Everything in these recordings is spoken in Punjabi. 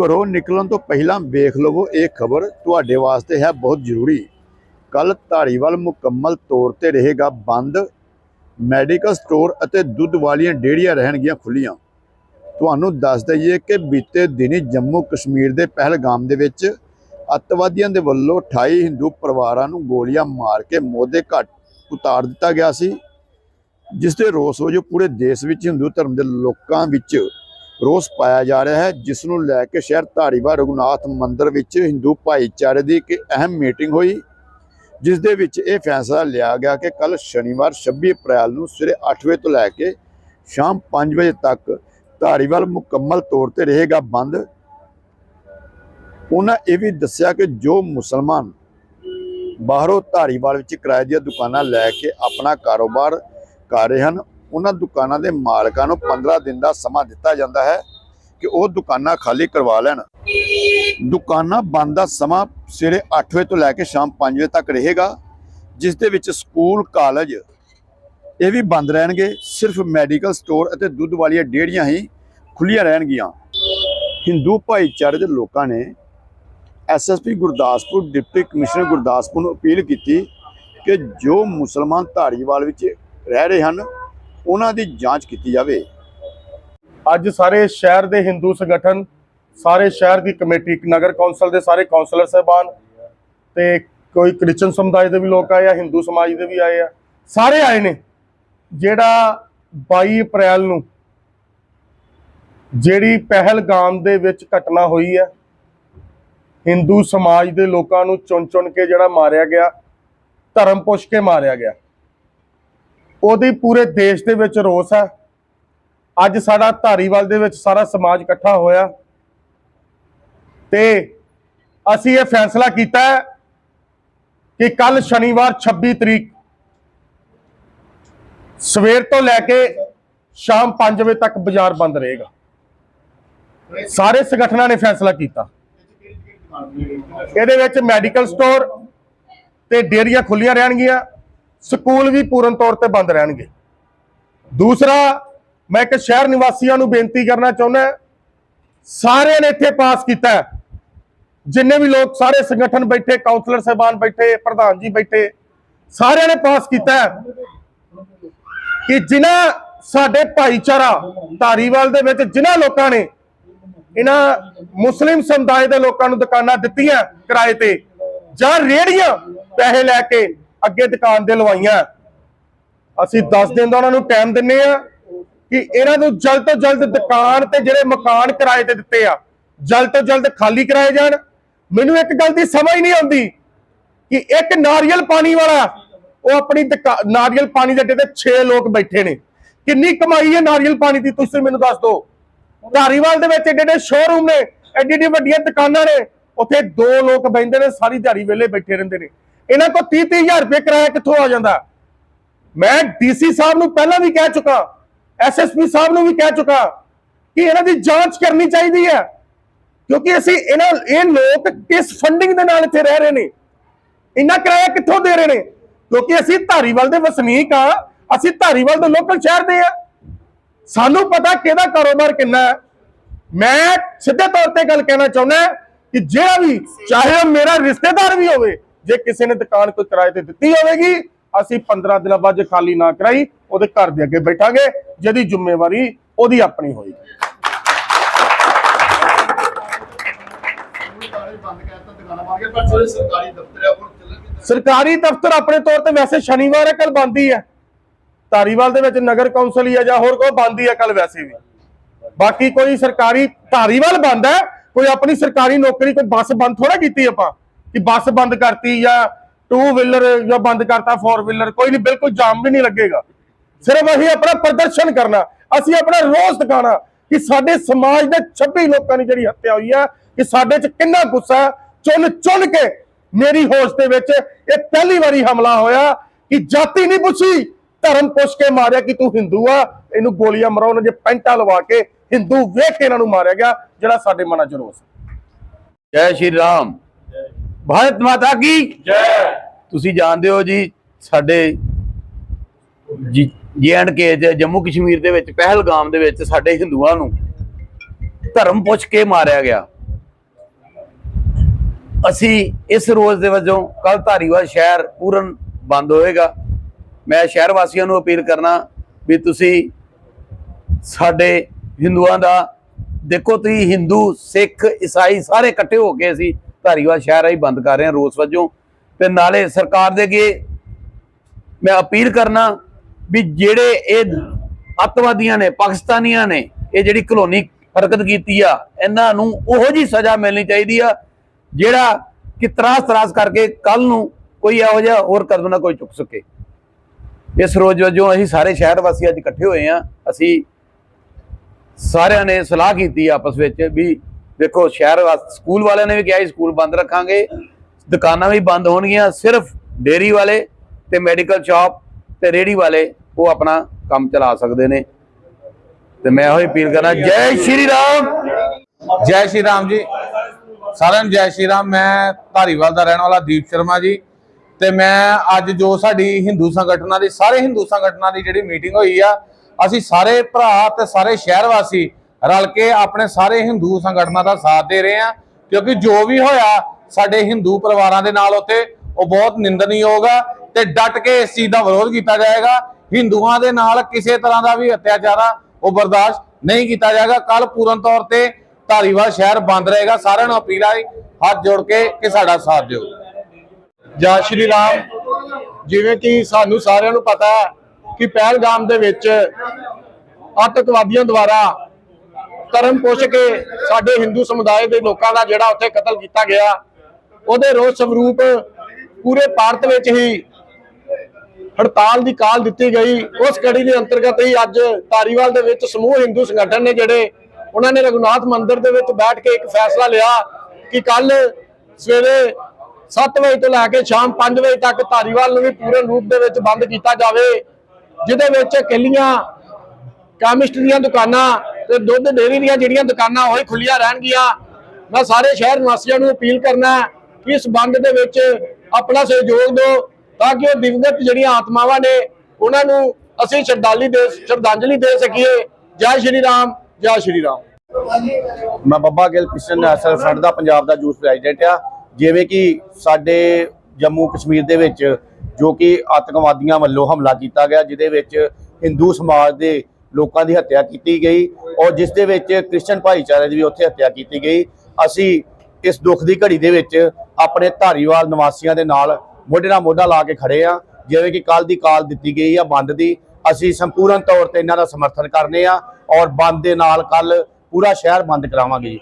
ਘਰੋਂ ਨਿਕਲਣ ਤੋਂ ਪਹਿਲਾਂ ਵੇਖ ਲਵੋ, ਇਹ ਖਬਰ ਤੁਹਾਡੇ ਵਾਸਤੇ ਹੈ ਬਹੁਤ ਜ਼ਰੂਰੀ। ਕੱਲ ਧਾਰੀਵਾਲ ਮੁਕੰਮਲ ਤੌਰ ਤੇ ਰਹੇਗਾ ਬੰਦ, ਮੈਡੀਕਲ ਸਟੋਰ ਅਤੇ ਦੁੱਧ ਵਾਲੀਆਂ ਡੇਅਰੀਆਂ ਰਹਿਣਗੀਆਂ ਖੁੱਲੀਆਂ ਤੁਹਾਨੂੰ ਦੱਸ ਦਈਏ ਕਿ ਬੀਤੇ ਦਿਨੀ ਜੰਮੂ ਕਸ਼ਮੀਰ ਦੇ ਪਹਿਲਗਾਮ ਦੇ ਵਿੱਚ ਅੱਤਵਾਦੀਆਂ ਦੇ ਵੱਲੋਂ 28 ਹਿੰਦੂ ਪਰਿਵਾਰਾਂ ਨੂੰ ਗੋਲੀਆਂ ਮਾਰ ਕੇ ਮੌਤ ਦੇ ਘਾਟ ਉਤਾਰ ਦਿੱਤਾ ਗਿਆ ਸੀ, ਜਿਸ ਦੇ ਰੋਸ ਵਜੋਂ ਪੂਰੇ ਦੇਸ਼ ਵਿੱਚ ਹਿੰਦੂ ਧਰਮ ਦੇ ਲੋਕਾਂ ਵਿੱਚ ਰੋਸ ਪਾਇਆ ਜਾ ਰਿਹਾ ਹੈ ਜਿਸ ਨੂੰ ਲੈ ਕੇ ਸ਼ਹਿਰ ਧਾਰੀਵਾਲ ਰਘੁਨਾਥ ਮੰਦਿਰ ਵਿੱਚ ਹਿੰਦੂ ਭਾਈਚਾਰੇ ਦੀ ਇੱਕ ਅਹਿਮ ਮੀਟਿੰਗ ਹੋਈ ਜਿਸ ਦੇ ਵਿੱਚ ਇਹ ਫੈਸਲਾ ਲਿਆ ਗਿਆ ਕਿ ਕੱਲ ਸ਼ਨੀਵਾਰ 26 ਅਪ੍ਰੈਲ ਨੂੰ ਸਵੇਰੇ 8 ਵਜੇ ਤੋਂ ਲੈ ਕੇ ਸ਼ਾਮ 5 ਵਜੇ ਤੱਕ ਧਾਰੀਵਾਲ ਮੁਕੰਮਲ ਤੌਰ ਤੇ ਰਹੇਗਾ ਬੰਦ। ਉਹਨਾਂ ਇਹ ਵੀ ਦੱਸਿਆ ਕਿ ਜੋ ਮੁਸਲਮਾਨ ਬਾਹਰੋਂ ਧਾਰੀਵਾਲ ਵਿੱਚ ਕਿਰਾਏ ਦੀਆਂ ਦੁਕਾਨਾਂ ਲੈ ਕੇ ਆਪਣਾ ਕਾਰੋਬਾਰ ਕਰ ਰਹੇ ਹਨ ਉਹਨਾਂ ਦੁਕਾਨਾਂ ਦੇ ਮਾਲਕਾਂ ਨੂੰ 15 ਦਿਨ ਦਾ ਸਮਾਂ ਦਿੱਤਾ ਜਾਂਦਾ ਹੈ ਕਿ ਉਹ ਦੁਕਾਨਾਂ ਖਾਲੀ ਕਰਵਾ ਲੈਣ। ਦੁਕਾਨਾਂ ਬੰਦ ਦਾ ਸਮਾਂ ਸਵੇਰੇ 8 ਵਜੇ ਤੋਂ ਲੈ ਕੇ ਸ਼ਾਮ 5 ਵਜੇ ਤੱਕ ਰਹੇਗਾ, ਜਿਸ ਦੇ ਵਿੱਚ ਸਕੂਲ, ਕਾਲਜ ਇਹ ਵੀ ਬੰਦ ਰਹਿਣਗੇ। ਸਿਰਫ ਮੈਡੀਕਲ ਸਟੋਰ ਅਤੇ ਦੁੱਧ ਵਾਲੀਆਂ ਡੇਅਰੀਆਂ ਹੀ ਖੁੱਲੀਆਂ ਰਹਿਣਗੀਆਂ। ਹਿੰਦੂ ਭਾਈਚਾਰੇ ਦੇ ਲੋਕਾਂ ਨੇ SSP Gurdaspur, deputy commissioner Gurdaspur ਨੂੰ ਅਪੀਲ ਕੀਤੀ ਕਿ ਜੋ ਮੁਸਲਮਾਨ ਧਾਰੀਵਾਲ ਵਿੱਚ ਰਹਿ ਰਹੇ ਹਨ ਉਹਨਾਂ ਦੀ ਜਾਂਚ ਕੀਤੀ ਜਾਵੇ। ਅੱਜ ਸਾਰੇ ਸ਼ਹਿਰ ਦੇ ਹਿੰਦੂ ਸੰਗਠਨ, ਸਾਰੇ ਸ਼ਹਿਰ ਦੀ ਕਮੇਟੀ, ਨਗਰ ਕੌਂਸਲ ਦੇ ਸਾਰੇ ਕੌਂਸਲਰ ਸਾਹਿਬਾਨ ਤੇ ਕੋਈ ਕ੍ਰਿਸਚਨ ਸਮੁਦਾਇ ਦੇ ਵੀ ਲੋਕ ਆਏ ਆ, ਹਿੰਦੂ ਸਮਾਜ ਦੇ ਵੀ ਆਏ ਆ, ਸਾਰੇ ਆਏ ਨੇ। ਜਿਹੜਾ 22 ਅਪ੍ਰੈਲ ਨੂੰ ਜਿਹੜੀ ਪਹਿਲਗਾਮ ਦੇ ਵਿੱਚ ਘਟਨਾ ਹੋਈ ਹੈ ਹਿੰਦੂ ਸਮਾਜ ਦੇ ਲੋਕਾਂ ਨੂੰ ਚੁਣ ਚੁਣ ਕੇ ਜਿਹੜਾ ਮਾਰਿਆ ਗਿਆ, ਧਰਮ ਪੁੱਛ ਕੇ ਮਾਰਿਆ ਗਿਆ। ਉਹਦੀ ਪੂਰੇ ਦੇਸ਼ ਦੇ ਵਿੱਚ ਰੋਸ ਹੈ। ਅੱਜ ਸਾਡਾ ਧਾਰੀਵਾਲ ਦੇ ਵਿੱਚ ਸਾਰਾ ਸਮਾਜ ਇਕੱਠਾ ਹੋਇਆ। ਤੇ ਅਸੀਂ ਇਹ ਫੈਸਲਾ ਕੀਤਾ ਕਿ ਕੱਲ ਸ਼ਨੀਵਾਰ 26 ਤਰੀਕ ਸਵੇਰ ਤੋਂ ਲੈ ਕੇ ਸ਼ਾਮ 5 ਵਜੇ ਤੱਕ ਬਾਜ਼ਾਰ ਬੰਦ ਰਹੇਗਾ। ਸਾਰੇ ਸੰਗਠਨਾਂ ਨੇ ਫੈਸਲਾ ਕੀਤਾ। ਇਹਦੇ ਵਿੱਚ ਮੈਡੀਕਲ ਸਟੋਰ ਤੇ ਡੇਅਰੀਆਂ ਖੁੱਲੀਆਂ ਰਹਿਣਗੀਆਂ। ਸਕੂਲ ਵੀ ਪੂਰਨ ਤੌਰ ਤੇ ਬੰਦ ਰਹਿਣਗੇ। ਦੂਸਰਾ, ਮੈਂ ਇੱਕ ਸ਼ਹਿਰ ਨਿਵਾਸੀਆਂ ਨੂੰ ਬੇਨਤੀ ਕਰਨਾ ਚਾਹੁੰਦਾ ਸਾਰਿਆਂ ਨੇ ਇੱਥੇ ਪਾਸ ਕੀਤਾ ਜਿੰਨੇ ਵੀ ਲੋਕ, ਸਾਰੇ ਸੰਗਠਨ ਬੈਠੇ ਕਾਉਂਸਲਰ ਸਾਹਿਬਾਨ ਬੈਠੇ, ਪ੍ਰਧਾਨ ਜੀ ਬੈਠੇ, ਸਾਰਿਆਂ ਨੇ ਪਾਸ ਕੀਤਾ ਕਿ ਜਿਨ੍ਹਾਂ ਸਾਡੇ ਭਾਈਚਾਰਾ ਧਾਰੀਵਾਲ ਦੇ ਵਿੱਚ, ਜਿਨ੍ਹਾਂ ਲੋਕਾਂ ਨੇ ਇਹਨਾਂ ਮੁਸਲਿਮ ਸਮੁਦਾਇ ਦੇ ਲੋਕਾਂ ਨੂੰ ਦੁਕਾਨਾਂ ਦਿੱਤੀਆਂ ਕਿਰਾਏ ਤੇ ਜਾਂ ਰੇੜੀਆਂ ਪੈਸੇ ਲੈ ਕੇ ਅੱਗੇ ਦੁਕਾਨ ਦੇ ਲਵਾਈਆਂ। ਅਸੀਂ 10 ਦਿਨ ਦਾ ਉਹਨਾਂ ਨੂੰ ਟਾਈਮ ਦਿੰਨੇ ਆ ਕਿ ਇਹਨਾਂ ਨੂੰ ਜਲਦ ਤੋਂ ਜਲਦ ਦੁਕਾਨ ਤੇ ਜਿਹੜੇ ਮਕਾਨ ਕਿਰਾਏ ਤੇ ਦਿੱਤੇ ਆ, ਜਲਦ ਤੋਂ ਜਲਦ ਖਾਲੀ ਕਰਾਏ ਜਾਣ। ਮੈਨੂੰ ਇੱਕ ਗੱਲ ਦੀ ਸਮਝ ਨਹੀਂ ਆਉਂਦੀ ਕਿ ਇੱਕ ਨਾਰੀਅਲ ਪਾਣੀ ਵਾਲਾ, ਉਹ ਆਪਣੀ ਦੁਕਾ- ਨਾਰੀਅਲ ਪਾਣੀ ਦੇ ਅੱਡੇ ਤੇ 6 ਲੋਕ ਬੈਠੇ ਨੇ। ਕਿੰਨੀ ਕਮਾਈ ਹੈ ਨਾਰੀਅਲ ਪਾਣੀ ਦੀ, ਤੁਸੀਂ ਮੈਨੂੰ ਦੱਸ ਦਿਓ। ਧਾਰੀਵਾਲ ਦੇ ਵਿੱਚ ਏਡੇ ਏਡੇ ਸ਼ੋਰੂਮ ਨੇ ਐਡੀ ਐਡੀ ਵੱਡੀਆਂ ਦੁਕਾਨਾਂ ਨੇ, ਉੱਥੇ ਦੋ ਲੋਕ ਬੈਠਦੇ ਨੇ, ਸਾਰੀ ਦਿਹਾੜੀ ਵੇਲੇ ਬੈਠੇ ਰਹਿੰਦੇ ਨੇ। ਇਹਨਾਂ ਕੋਲ 30 30000 ਰੁਪਏ ਕਿਰਾਇਆ ਕਿੱਥੋਂ ਆ ਜਾਂਦਾ? ਮੈਂ ਡੀਸੀ ਸਾਹਿਬ ਨੂੰ ਪਹਿਲਾਂ ਵੀ ਕਹਿ ਚੁੱਕਾ ਐਸਐਸਪੀ ਸਾਹਿਬ ਨੂੰ ਵੀ ਕਹਿ ਚੁੱਕਾ ਕਿ ਇਹਨਾਂ ਦੀ ਜਾਂਚ ਕਰਨੀ ਚਾਹੀਦੀ ਹੈ, ਕਿਉਂਕਿ ਅਸੀਂ ਇਹਨਾਂ, ਇਹ ਲੋਕ ਕਿਸ ਫੰਡਿੰਗ ਦੇ ਨਾਲ ਇੱਥੇ ਰਹਿ ਰਹੇ ਨੇ? ਇੰਨਾ ਕਿਰਾਇਆ ਕਿੱਥੋਂ ਦੇ ਰਹੇ ਨੇ? ਕਿਉਂਕਿ ਅਸੀਂ ਧਾਰੀਵਾਲ ਦੇ ਵਸਨੀਕ ਆ ਅਸੀਂ ਧਾਰੀਵਾਲ ਦੇ ਲੋਕਲ ਸ਼ਹਿਰ ਦੇ ਆ ਸਾਨੂੰ ਪਤਾ ਕਿਹਦਾ ਕਾਰੋਬਾਰ ਕਿੰਨਾ ਹੈ। ਮੈਂ ਸਿੱਧੇ ਤੌਰ ਤੇ ਗੱਲ ਕਹਿਣਾ ਚਾਹੁੰਦਾ ਕਿ ਜਿਹੜਾ ਵੀ, ਚਾਹੇ ਉਹ ਮੇਰਾ ਰਿਸ਼ਤੇਦਾਰ ਵੀ ਹੋਵੇ ਜੇ ਕਿਸੇ ਨੇ ਦੁਕਾਨ ਕੋਈ ਕਿਰਾਏ ਤੇ ਦਿੱਤੀ ਹੋਵੇਗੀ, ਅਸੀਂ 15 ਦਿਨਾਂ ਬਾਅਦ ਜੇ ਖਾਲੀ ਨਾ ਕਰਾਈ, ਉਹਦੇ ਘਰ ਦੇ ਅੱਗੇ ਬੈਠਾਂਗੇ, ਜਿਹਦੀ ਜ਼ਿੰਮੇਵਾਰੀ ਉਹਦੀ ਆਪਣੀ ਹੋਏਗੀ। ਸਰਕਾਰੀ ਦਫ਼ਤਰ ਆਪਣੇ ਤੌਰ ਤੇ ਵੈਸੇ ਸ਼ਨੀਵਾਰ ਹੈ ਕੱਲ ਬੰਦ ਹੈ ਧਾਰੀਵਾਲ ਦੇ ਵਿੱਚ ਨਗਰ ਕੌਂਸਲ ਹੀ ਹੈ ਜਾਂ ਹੋਰ ਕੋਈ ਬੰਦ ਹੈ ਕੱਲ ਵੈਸੇ ਵੀ। ਬਾਕੀ ਕੋਈ ਸਰਕਾਰੀ ਧਾਰੀਵਾਲ ਬੰਦ ਹੈ, ਕੋਈ ਆਪਣੀ ਸਰਕਾਰੀ ਨੌਕਰੀ, ਕੋਈ ਬੱਸ ਬੰਦ ਥੋੜਾ ਕੀਤੀ ਆਪਾਂ। ਕਿ ਬੱਸ ਬੰਦ ਕਰਤੀ ਜਾਂ ਟੂ ਵੀਲਰ ਜਾਂ ਬੰਦ ਕਰਤਾ ਫੋਰ ਵੀਲਰ ਕੋਈ ਨਹੀਂ, ਬਿਲਕੁਲ ਜਾਮ ਵੀ ਨਹੀਂ ਲੱਗੇਗਾ। ਸਿਰਫ ਅਸੀਂ ਆਪਣਾ ਪ੍ਰਦਰਸ਼ਨ ਕਰਨਾ, ਅਸੀਂ ਆਪਣਾ ਰੋਸ ਦਿਖਾਣਾ ਕਿ ਸਾਡੇ ਸਮਾਜ ਦੇ 26 ਲੋਕਾਂ ਦੀ ਜਿਹੜੀ ਹੱਤਿਆ ਹੋਈ ਹੈ ਕਿ ਸਾਡੇ 'ਚ ਕਿੰਨਾ ਗੁੱਸਾ ਚੁਣ ਚੁਣ ਕੇ ਮੇਰੀ ਹੋਸ਼ ਦੇ ਵਿੱਚ ਇਹ ਪਹਿਲੀ ਵਾਰੀ ਹਮਲਾ ਹੋਇਆ ਕਿ ਜਾਤੀ ਨਹੀਂ ਪੁੱਛੀ, ਧਰਮ ਪੁੱਛ ਕੇ ਮਾਰਿਆ ਕਿ ਤੂੰ ਹਿੰਦੂ ਆ, ਇਹਨੂੰ ਗੋਲੀਆਂ ਮਰਾਉਣ ਜੇ ਪੈਂਟਾ ਲਵਾ ਕੇ ਹਿੰਦੂ ਵੇਖ ਕੇ ਇਹਨਾਂ ਨੂੰ ਮਾਰਿਆ ਗਿਆ, ਜਿਹੜਾ ਸਾਡੇ ਮਨਾਂ 'ਚ ਰੋਸ ਜੈ ਸ਼੍ਰੀ ਰਾਮ। ਭਾਰਤ ਮਾਤਾ ਕੀ? ਜੈ। ਤੁਸੀਂ ਜਾਣਦੇ ਹੋ ਜੀ ਸਾਡੇ ਜੀ ਐਂਡ ਕੇ ਜੰਮੂ ਕਸ਼ਮੀਰ ਦੇ ਵਿੱਚ ਪਹਿਲਗਾਮ ਦੇ ਵਿੱਚ ਸਾਡੇ ਹਿੰਦੂਆਂ ਨੂੰ ਧਰਮ ਪੁੱਛ ਕੇ ਮਾਰਿਆ ਗਿਆ। ਅਸੀਂ ਇਸ ਰੋਜ਼ ਦੇ ਵਜੋਂ ਕੱਲ ਧਾਰੀਵਾਲ ਸ਼ਹਿਰ ਪੂਰਨ ਬੰਦ ਹੋਏਗਾ। ਮੈਂ ਸ਼ਹਿਰ ਵਾਸੀਆਂ ਨੂੰ ਅਪੀਲ ਕਰਨਾ ਵੀ ਤੁਸੀਂ ਸਾਡੇ ਹਿੰਦੂਆਂ ਦਾ ਦੇਖੋ ਤੁਸੀਂ ਹਿੰਦੂ ਸਿੱਖ ਈਸਾਈ ਸਾਰੇ ਇਕੱਠੇ ਹੋ ਕੇ ਅਸੀਂ ਧਾਰੀਵਾਲ ਸ਼ਹਿਰ ਹੀ ਬੰਦ ਕਰ ਰਹੇ ਹਾਂ ਰੋਸ ਵਜੋਂ। ਤੇ ਨਾਲੇ ਸਰਕਾਰ ਦੇ ਅੱਗੇ ਮੈਂ ਅਪੀਲ ਕਰਨਾ ਵੀ ਜਿਹੜੇ ਇਹ ਅੱਤਵਾਦੀਆਂ ਨੇ, ਪਾਕਿਸਤਾਨੀਆਂ ਨੇ, ਇਹ ਜਿਹੜੀ ਕਲੋਨੀ ਹਰਕਤ ਕੀਤੀ ਆ, ਇਹਨਾਂ ਨੂੰ ਉਹੋ ਜੀ ਸਜ਼ਾ ਮਿਲਣੀ ਚਾਹੀਦੀ ਆ, ਜਿਹੜਾ ਕਿ ਤਰਾਸ ਤਰਾਸ ਕਰਕੇ ਕੱਲ ਨੂੰ ਕੋਈ ਇਹੋ ਜਿਹਾ ਹੋਰ ਕਦਮ ਨਾ ਕੋਈ ਚੁੱਕ ਸਕੇ। ਇਸ ਰੋਜ਼ ਵਜੋਂ ਅਸੀਂ ਸਾਰੇ ਸ਼ਹਿਰ ਵਾਸੀ ਅੱਜ ਇਕੱਠੇ ਹੋਏ ਆ। ਅਸੀਂ ਸਾਰਿਆਂ ਨੇ ਸਲਾਹ ਕੀਤੀ ਆਪਸ ਵਿੱਚ ਵੀ ਦੇਖੋ, ਸ਼ਹਿਰ ਵਾਸ- ਸਕੂਲ ਵਾਲਿਆਂ ਨੇ ਵੀ ਕਿਹਾ ਸੀ, ਸਕੂਲ ਬੰਦ ਰੱਖਾਂਗੇ। ਦੁਕਾਨਾਂ ਵੀ ਬੰਦ ਹੋਣਗੀਆਂ, ਸਿਰਫ ਡੇਰੀ ਵਾਲੇ ਤੇ ਮੈਡੀਕਲ ਸ਼ਾਪ ਤੇ ਰੇੜੀ ਵਾਲੇ ਉਹ ਆਪਣਾ ਕੰਮ ਚਲਾ ਸਕਦੇ ਨੇ। ਤੇ ਮੈਂ ਉਹੀ ਅਪੀਲ ਕਰਨਾ, ਜੈ ਸ਼੍ਰੀ ਰਾਮ! ਜੈ ਸ਼੍ਰੀ ਰਾਮ ਜੀ। ਸਾਰਿਆਂ ਨੂੰ ਜੈ ਸ਼੍ਰੀ ਰਾਮ। ਮੈਂ ਧਾਰੀਵਾਲ ਦਾ ਰਹਿਣ ਵਾਲਾ, ਦੀਪ ਸ਼ਰਮਾ ਜੀ। ਤੇ ਮੈਂ ਅੱਜ ਜੋ ਸਾਡੀ ਹਿੰਦੂ ਸੰਗਠਨਾਂ ਦੀ, ਸਾਰੇ ਹਿੰਦੂ ਸੰਗਠਨਾਂ ਦੀ ਜਿਹੜੀ ਮੀਟਿੰਗ ਹੋਈ ਆ, ਅਸੀਂ ਸਾਰੇ ਭਰਾ ਤੇ ਸਾਰੇ ਸ਼ਹਿਰ ਵਾਸੀ ਰਲ ਕੇ ਆਪਣੇ ਸਾਰੇ ਹਿੰਦੂ ਸੰਗਠਨਾਂ ਦਾ ਸਾਥ ਦੇ ਰਹੇ ਆ ਕਿਉਂਕਿ ਜੋ ਵੀ ਹੋਇਆ, ਸਾਡੇ ਹਿੰਦੂ ਪਰਿਵਾਰਾਂ ਦੇ ਨਾਲ ਉੱਥੇ, ਉਹ ਬਹੁਤ ਨਿੰਦਣਯੋਗ ਆ ਤੇ ਡਟ ਕੇ ਇਸ ਚੀਜ਼ ਦਾ ਵਿਰੋਧ ਕੀਤਾ ਜਾਏਗਾ। ਹਿੰਦੂਆਂ ਦੇ ਨਾਲ ਕਿਸੇ ਤਰ੍ਹਾਂ ਦਾ ਵੀ ਅਤਿਆਚਾਰ ਉਹ ਬਰਦਾਸ਼ਤ ਨਹੀਂ ਕੀਤਾ ਜਾਏਗਾ। ਕੱਲ ਪੂਰਨ ਤੌਰ ਤੇ ਧਾਰੀਵਾਲ ਸ਼ਹਿਰ ਬੰਦ ਰਹੇਗਾ। ਸਾਰਿਆਂ ਨੂੰ ਅਪੀਲ ਹੈ ਹੱਥ ਜੋੜ ਕੇ ਕਿ ਸਾਡਾ ਸਾਥ ਦਿਓ। ਜੈ ਸ਼੍ਰੀ ਰਾਮ। ਜਿਵੇਂ ਕਿ ਸਾਨੂੰ ਸਾਰਿਆਂ ਨੂੰ ਪਤਾ ਹੈ ਕਿ ਪਹਿਲਗਾਮ ਦੇ ਵਿੱਚ ਅੱਤਵਾਦੀਆਂ ਦੁਆਰਾ ਧਰਮ ਪੁੱਛ ਕੇ ਸਾਡੇ ਹਿੰਦੂ ਸਮੁਦਾਇ ਦੇ ਲੋਕਾਂ ਦਾ ਜਿਹੜਾ ਉੱਥੇ ਕਤਲ ਕੀਤਾ ਗਿਆ, ਉਹਦੇ ਰੋਸ ਸਵਰੂਪ ਪੂਰੇ ਭਾਰਤ ਵਿੱਚ ਹੀ ਹੜਤਾਲ ਦੀ ਕਾਲ ਦਿੱਤੀ ਗਈ। ਉਸ ਕੜੀ ਦੇ ਅੰਤਰਗਤ ਹੀ ਅੱਜ ਧਾਰੀਵਾਲ ਦੇ ਵਿੱਚ ਸਮੂਹ ਹਿੰਦੂ ਸੰਗਠਨ ਨੇ ਜਿਹੜੇ, ਉਹਨਾਂ ਨੇ ਰਘੁਨਾਥ ਮੰਦਿਰ ਦੇ ਵਿੱਚ ਬੈਠ ਕੇ ਇੱਕ ਫੈਸਲਾ ਲਿਆ ਕਿ ਕੱਲ ਸਵੇਰੇ 7 ਵਜੇ ਤੋਂ ਲੈ ਕੇ ਸ਼ਾਮ 5 ਵਜੇ ਤੱਕ ਧਾਰੀਵਾਲ ਨੂੰ ਵੀ ਪੂਰੇ ਰੂਪ ਦੇ ਵਿੱਚ ਬੰਦ ਕੀਤਾ ਜਾਵੇ, ਜਿਹਦੇ ਵਿੱਚ ਕਿੱਲੀਆਂ ਕੈਮਿਸਟ ਦੀਆਂ ਦੁਕਾਨਾਂ ਤੇ ਦੁੱਧ ਡੇਅਰੀ ਦੀਆਂ ਜਿਹੜੀਆਂ ਦੁਕਾਨਾਂ ਉਹ ਖੁੱਲੀਆਂ ਰਹਿਣਗੀਆਂ। ਮੈਂ ਸਾਰੇ ਸ਼ਹਿਰ ਨਿਵਾਸੀਆਂ ਨੂੰ ਅਪੀਲ ਕਰਨਾ ਹੈ ਕਿ ਇਸ ਬੰਦ ਦੇ ਵਿੱਚ ਆਪਣਾ ਸਹਿਯੋਗ ਦਿਓ ਤਾਂ ਕਿ ਉਹ ਦਿਵਗਤ ਜਿਹੜੀਆਂ ਆਤਮਾਵਾਂ ਨੇ, ਉਹਨਾਂ ਨੂੰ ਅਸੀਂ ਸ਼ਰਧਾਲੀ ਦੇ ਸ਼ਰਧਾਂਜਲੀ ਦੇ ਸਕੀਏ। ਜੈ ਸ਼੍ਰੀ ਰਾਮ, ਜੈ ਸ਼੍ਰੀ ਰਾਮ। ਮੈਂ Babba Gill Christian National Front ਦਾ ਪੰਜਾਬ ਦਾ ਜੂਸ ਪ੍ਰੈਜ਼ੀਡੈਂਟ ਆ ਜਿਵੇਂ ਕਿ ਸਾਡੇ ਜੰਮੂ ਕਸ਼ਮੀਰ ਦੇ ਵਿੱਚ ਜੋ ਕਿ ਆਤੰਕਵਾਦੀਆਂ ਵੱਲੋਂ ਹਮਲਾ ਕੀਤਾ ਗਿਆ, ਜਿਹਦੇ ਵਿੱਚ ਹਿੰਦੂ ਸਮਾਜ ਦੇ ਲੋਕਾਂ ਦੀ ਹੱਤਿਆ ਕੀਤੀ ਗਈ ਔਰ ਜਿਸ ਦੇ ਵਿੱਚ ਕ੍ਰਿਸਚਨ ਭਾਈਚਾਰੇ ਦੀ ਵੀ ਉੱਥੇ ਹੱਤਿਆ ਕੀਤੀ ਗਈ। ਅਸੀਂ ਇਸ ਦੁੱਖ ਦੀ ਘੜੀ ਦੇ ਵਿੱਚ ਆਪਣੇ ਧਾਰੀਵਾਲ ਨਿਵਾਸੀਆਂ ਦੇ ਨਾਲ ਮੋਢੇ ਨਾਲ ਮੋਢਾ ਲਾ ਕੇ ਖੜੇ ਆ ਜਿਵੇਂ ਕਿ ਕੱਲ ਦੀ ਕਾਲ ਦਿੱਤੀ ਗਈ ਆ ਬੰਦ ਦੀ। ਅਸੀਂ ਸੰਪੂਰਨ ਤੌਰ ਤੇ ਇਹਨਾਂ ਦਾ ਸਮਰਥਨ ਕਰਨੇ ਆ ਔਰ ਬੰਦ ਦੇ ਨਾਲ ਕੱਲ ਪੂਰਾ ਸ਼ਹਿਰ ਬੰਦ ਕਰਾਵਾਂਗੇ ਜੀ।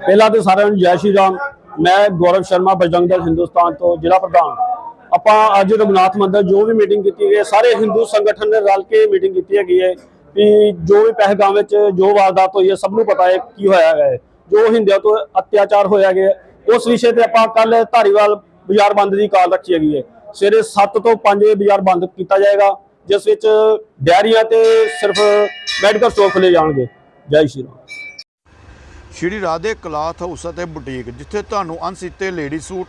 ਪਹਿਲਾਂ ਤਾਂ ਸਾਰਿਆਂ ਨੂੰ ਜੈ ਸ਼੍ਰੀ ਰਾਮ। ਮੈਂ ਗੌਰਵ ਸ਼ਰਮਾ, ਬਜਰੰਗ ਦਲ ਹਿੰਦੁਸਤਾਨ ਤੋਂ ਜ਼ਿਲ੍ਹਾ ਪ੍ਰਧਾਨ। ਆਪਾਂ ਅੱਜ ਰਘੁਨਾਥ ਮੰਦਰ ਜੋ ਵੀ ਮੀਟਿੰਗ ਕੀਤੀ ਗਈ ਹੈ, ਸਾਰੇ ਹਿੰਦੂ ਸੰਗਠਨ ਨੇ ਰਲ ਕੇ ਮੀਟਿੰਗ ਕੀਤੀ ਹੈਗੀ ਹੈ ਕਿ ਜੋ ਵੀ ਪਹਿਲਗਾਮ ਵਿੱਚ ਜੋ ਵਾਰਦਾਤ ਹੋਈ ਹੈ ਸਭ ਨੂੰ ਪਤਾ ਹੈ ਕੀ ਹੋਇਆ ਹੈ। ਜੋ ਹਿੰਦੂਆਂ ਤੋਂ ਅਤਿਆਚਾਰ ਹੋਇਆ ਗਿਆ ਉਸ ਵਿਸ਼ੇ ਤੇ ਆਪਾਂ ਕੱਲ ਧਾਰੀਵਾਲ ਬਾਜ਼ਾਰ ਬੰਦ ਦੀ ਕਾਲ ਰੱਖੀ ਹੈਗੀ ਹੈ। ਸਵੇਰੇ 7 ਤੋਂ 5 ਵਜੇ ਬਾਜ਼ਾਰ ਬੰਦ ਕੀਤਾ ਜਾਏਗਾ ਜਿਸ ਵਿੱਚ ਡੈਰੀਆਂ ਤੇ ਸਿਰਫ ਮੈਡੀਕਲ ਸਟੋਰ ਖੁੱਲੇ ਜਾਣਗੇ। ਜੈ ਸ਼੍ਰੀ ਰਾਮ। ਸ਼੍ਰੀ ਰਾਧੇ ਕਲਾਥ ਹਾਊਸ ਅਤੇ ਬੁਟੀਕ ਜਿੱਥੇ ਤੁਹਾਨੂੰ ਅਣਸੀਤੇ ਲੇਡੀ ਸੂਟ